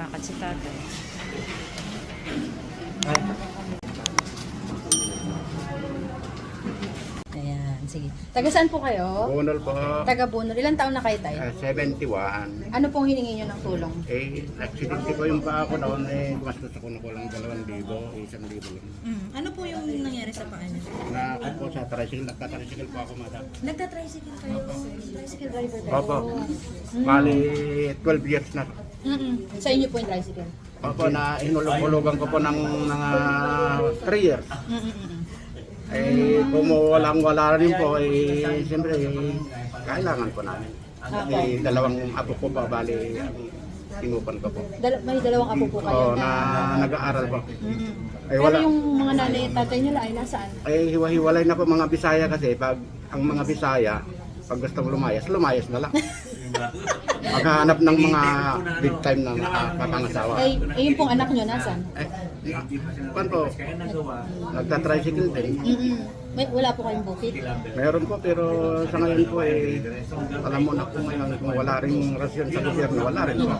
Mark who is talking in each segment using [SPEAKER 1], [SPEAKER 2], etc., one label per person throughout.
[SPEAKER 1] Lumakad si tatay. Ayan, sige. Taga saan po kayo?
[SPEAKER 2] Bunol po,
[SPEAKER 1] Taga Bunol. Ilan taon na kayo tayo?
[SPEAKER 2] ah, 71.
[SPEAKER 1] Ano pong hiningi nyo ng tulong?
[SPEAKER 2] Eh, aksidente ko yung paa ko noon, eh, gumastos ako ng kulang 2,000, 1,000 lang.
[SPEAKER 1] Mm. Ano po yung nangyari sa paa nyo?
[SPEAKER 2] Na ako po sa tricycle, nagtatricycle po ako, madam.
[SPEAKER 1] Nagta-tricycle kayo? Tricycle driver kayo?
[SPEAKER 2] Opo. Bali, 12 years na.
[SPEAKER 1] Mm-mm. Sa inyo po yung tricycle?
[SPEAKER 2] Opo, na hinulog-hulugan ko po ng mga 3 years.
[SPEAKER 1] Mm-mm.
[SPEAKER 2] Eh, kung walang wala rin po, eh, siyempre, eh, kailangan po namin. Eh, dalawang apo ko pa, bali, ang tinupan ko po.
[SPEAKER 1] Dal- may dalawang apo po kayo
[SPEAKER 2] Oo,
[SPEAKER 1] na...
[SPEAKER 2] na nag-aaral po.
[SPEAKER 1] Mm-mm.
[SPEAKER 2] Ay,
[SPEAKER 1] Pero
[SPEAKER 2] wala.
[SPEAKER 1] yung mga nanay at tatay nyo ay nasaan?
[SPEAKER 2] Eh, hiwa-hiwalay na po mga Bisaya kasi pag ang mga Bisaya, pag gustong lumayas, lumayas na lang. Maghahanap ng mga big time na makapangasawa.
[SPEAKER 1] Ay, eh, yung pong anak nyo nasaan?
[SPEAKER 2] Eh, pan po, nagta-tricycle din.
[SPEAKER 1] Mm-mm. May, wala po kayong bukid?
[SPEAKER 2] Meron po pero sa ngayon po eh, alam mo na po ngayon kung wala ring rasyon sa gobyerno, wala rin po.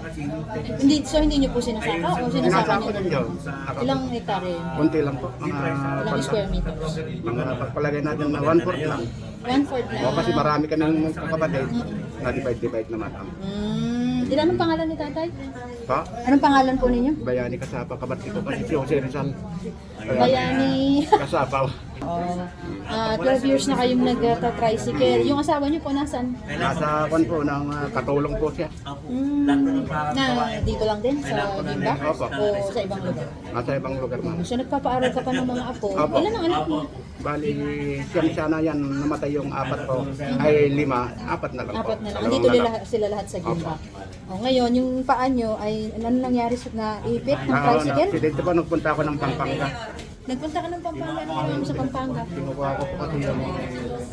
[SPEAKER 1] Hindi, so hindi nyo po sinasaka o sinasaka nyo?
[SPEAKER 2] din yun.
[SPEAKER 1] Ilang hektare?
[SPEAKER 2] Kunti lang po, mga,
[SPEAKER 1] Ilang square meters?
[SPEAKER 2] mga pagpalagay natin na one-fourth lang.
[SPEAKER 1] One fourth.
[SPEAKER 2] O kasi marami ka ng kapatid, na-divide-divide naman. ang
[SPEAKER 1] Mm, ilan ang pangalan ni tatay?
[SPEAKER 2] Pa,
[SPEAKER 1] Anong pangalan po ninyo?
[SPEAKER 2] bayani kasapa, kabati ko kasi si Jose Rizal.
[SPEAKER 1] Bayani.
[SPEAKER 2] Kasapa.
[SPEAKER 1] Oh, ah 12 years na kayong nagta-tricycle. Yung asawa niyo po nasan?
[SPEAKER 2] Nasa kwan po, ng uh, katulong po siya.
[SPEAKER 1] Mm, na dito lang din sa Gimba?
[SPEAKER 2] Opo.
[SPEAKER 1] O sa ibang lugar?
[SPEAKER 2] Nasa ibang lugar man.
[SPEAKER 1] So nagpapaaral ka pa ng mga apo.
[SPEAKER 2] Opo.
[SPEAKER 1] Ilan ang anak mo?
[SPEAKER 2] Bali, siyam sana yan, namatay yung apat ko. Ay, lima, apat na lang po.
[SPEAKER 1] Apat na lang. Andito nila, sila lahat sa Gimba. O ngayon, yung paa nyo ay ano nangyari sa na ipit ng
[SPEAKER 2] Ah,
[SPEAKER 1] tricycle?
[SPEAKER 2] Aksidente po, nagpunta ako ng Pampanga.
[SPEAKER 1] Nagpunta ka ng Pampanga. Ano ginawa mo sa Pampanga?
[SPEAKER 2] Kinukuha ko po kasi yung,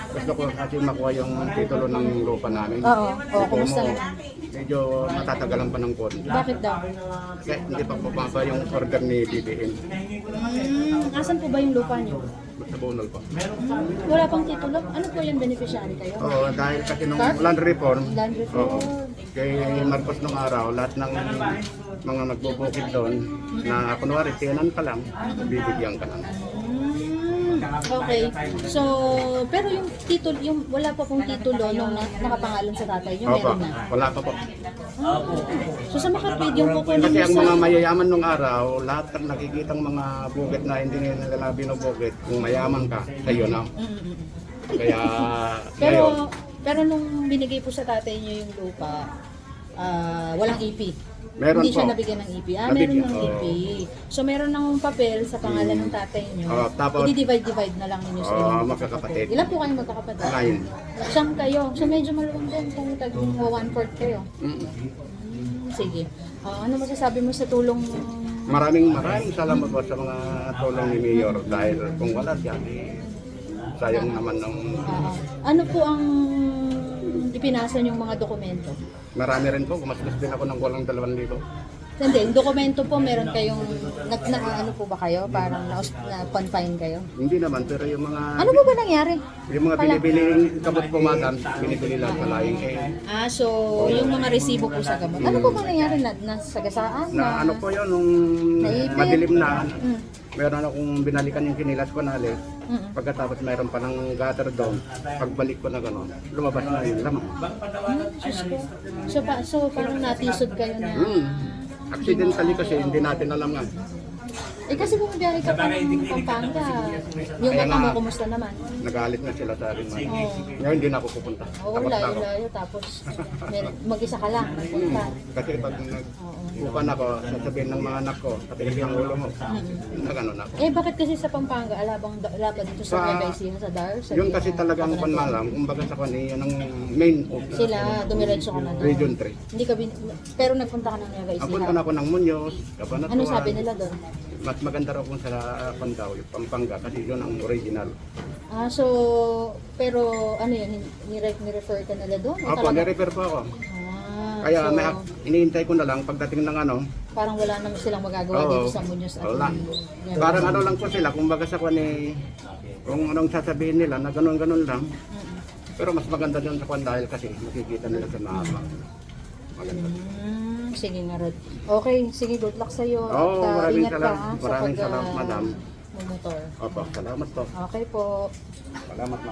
[SPEAKER 2] gusto ko kasi makuha yung titulo ng lupa namin.
[SPEAKER 1] Oo. O, kumusta naman?
[SPEAKER 2] Medyo matatagalan pa ng konti.
[SPEAKER 1] Bakit daw?
[SPEAKER 2] Kaya hindi pa bumaba yung order ni BBM.
[SPEAKER 1] Hmm, asan po ba yung lupa nyo?
[SPEAKER 2] Sa Bonol po.
[SPEAKER 1] Hmm, wala pang titulo. Ano po yung beneficiary kayo?
[SPEAKER 2] Oo, dahil kasi nung
[SPEAKER 1] Car?
[SPEAKER 2] land reform,
[SPEAKER 1] Land reform.
[SPEAKER 2] oo, kay Marcos nung araw, lahat ng mga nagbubukid doon, na kunwari, tiyanan ka lang, bibigyan ka lang.
[SPEAKER 1] Hmm, okay. So, pero yung titulo, yung wala pa pong titulo nung na, nakapangalan sa tatay nyo,
[SPEAKER 2] Opo,
[SPEAKER 1] meron na.
[SPEAKER 2] wala pa po.
[SPEAKER 1] Ah, so sa makapid, yung kukunin
[SPEAKER 2] Kasi ang
[SPEAKER 1] sa...
[SPEAKER 2] mga mayayaman nung araw, lahat ng nakikitang mga bukid na hindi nila binubukid, kung mayaman ka, sa'yo na.
[SPEAKER 1] Mm, mm, mm.
[SPEAKER 2] Kaya, ngayon,
[SPEAKER 1] Pero, nung binigay po sa tatay nyo yung lupa, ah, walang EP.
[SPEAKER 2] Meron
[SPEAKER 1] Hindi siya
[SPEAKER 2] po.
[SPEAKER 1] nabigyan ng EP. Ah, meron
[SPEAKER 2] Nabigyan,
[SPEAKER 1] ng
[SPEAKER 2] oo.
[SPEAKER 1] EP. So, meron ng papel sa pangalan ng tatay nyo.
[SPEAKER 2] Oo, tapos-
[SPEAKER 1] I-divide-divide na lang ninyo sa
[SPEAKER 2] Oo,
[SPEAKER 1] inyong
[SPEAKER 2] magkakapatid.
[SPEAKER 1] Ilan po kayong magkakapatid?
[SPEAKER 2] Nine.
[SPEAKER 1] Siyam kayo. So, medyo maluwang din kung tag one-fourth kayo.
[SPEAKER 2] Mm.
[SPEAKER 1] Hmm, sige. Ah, ano masasabi mo sa tulong
[SPEAKER 2] Maraming maraming salamat po sa mga tulong ni Mayor dahil kung wala siya, eh, sayang naman ng
[SPEAKER 1] Ah, ano po ang ipinasa yung mga dokumento?
[SPEAKER 2] marami rin po. Gumastos din ako ng walang dalawang libo.
[SPEAKER 1] Hindi, yung dokumento po meron kayong nag na, ano po ba kayo? Parang na, na confine kayo?
[SPEAKER 2] Hindi naman, pero yung mga
[SPEAKER 1] Ano po ba nangyari?
[SPEAKER 2] yung mga
[SPEAKER 1] Pala-
[SPEAKER 2] binibiling kabot po madam, binibili lang palaing eh.
[SPEAKER 1] Ah, so yung mga resibo po sa gamot. Ano po ba nangyari na nasagasaan
[SPEAKER 2] Na ano po yun, nung
[SPEAKER 1] Naipit.
[SPEAKER 2] madilim na,
[SPEAKER 1] Mm.
[SPEAKER 2] meron akong binalikan yung kinilas ko na alis.
[SPEAKER 1] Mm-mm.
[SPEAKER 2] Pagkatapos mayroon pa ng gutter doon, pagbalik ko na gano'n, lumabas na yung laman.
[SPEAKER 1] Hmm, Diyos ko. So, pa, so parang natisod kayo na.
[SPEAKER 2] Hmm. Accidentally kasi hindi natin alam nga.
[SPEAKER 1] Eh kasi bumibiyahe ka pa ng Pampanga. Yung
[SPEAKER 2] Kaya
[SPEAKER 1] mata mo,
[SPEAKER 2] nga.
[SPEAKER 1] kumusta naman?
[SPEAKER 2] Nagalit na sila sa akin. man.
[SPEAKER 1] Oo.
[SPEAKER 2] Ngayon hindi na ako pupunta.
[SPEAKER 1] Oo,
[SPEAKER 2] Takot na ako.
[SPEAKER 1] layo-layo. Tapos mag-isa ka lang.
[SPEAKER 2] Hmm.
[SPEAKER 1] Punta.
[SPEAKER 2] Kasi pag
[SPEAKER 1] Oo.
[SPEAKER 2] nagbukan ako, sasabihin ng mga anak ko, katigas ang ulo mo. Na gano'n ako.
[SPEAKER 1] Eh, bakit kasi sa Pampanga, alabang alaba dito sa
[SPEAKER 2] Sa-
[SPEAKER 1] Nueva Ecija, sa Dar? Sa
[SPEAKER 2] Yun kasi talagang panmalam, kumbaga sa kanila, yan ang main office.
[SPEAKER 1] Sila, dumiretso ka na doon.
[SPEAKER 2] Region 3.
[SPEAKER 1] Hindi ka bin... Pero nagpunta ka ng Nueva Ecija.
[SPEAKER 2] Apunta na ako ng Muñoz, Cabanatuan.
[SPEAKER 1] Ano sabi nila doon?
[SPEAKER 2] Mas maganda raw kung sa Pandaw, yung Pampanga, kasi yun ang original.
[SPEAKER 1] Ah, so, pero ano yun, ni- ni-refer ka nila doon?
[SPEAKER 2] Opo,
[SPEAKER 1] talaga-
[SPEAKER 2] nirefer po ako.
[SPEAKER 1] Ah,
[SPEAKER 2] Kaya
[SPEAKER 1] so,
[SPEAKER 2] may, iniintay ko na lang pagdating ng ano,
[SPEAKER 1] parang wala naman silang magagawa
[SPEAKER 2] Oo.
[SPEAKER 1] dito sa Muñoz at
[SPEAKER 2] Wala.
[SPEAKER 1] Nueva
[SPEAKER 2] Parang ano lang po sila, kumbaga sa kwan eh, kung anong sasabihin nila na ganun-ganun lang.
[SPEAKER 1] Mm-mm.
[SPEAKER 2] Pero mas maganda doon sa kwan dahil kasi makikita nila sa mapa. Maganda.
[SPEAKER 1] Mm, Sige nga, Rod. Okay, sige, good luck sa'yo.
[SPEAKER 2] Oo,
[SPEAKER 1] At, ah,
[SPEAKER 2] maraming
[SPEAKER 1] ingat ka,
[SPEAKER 2] salam-
[SPEAKER 1] ah, sa
[SPEAKER 2] maraming
[SPEAKER 1] pag,
[SPEAKER 2] salamat, madam.
[SPEAKER 1] Motor.
[SPEAKER 2] Opo, salamat po.
[SPEAKER 1] Okay po.
[SPEAKER 2] Salamat na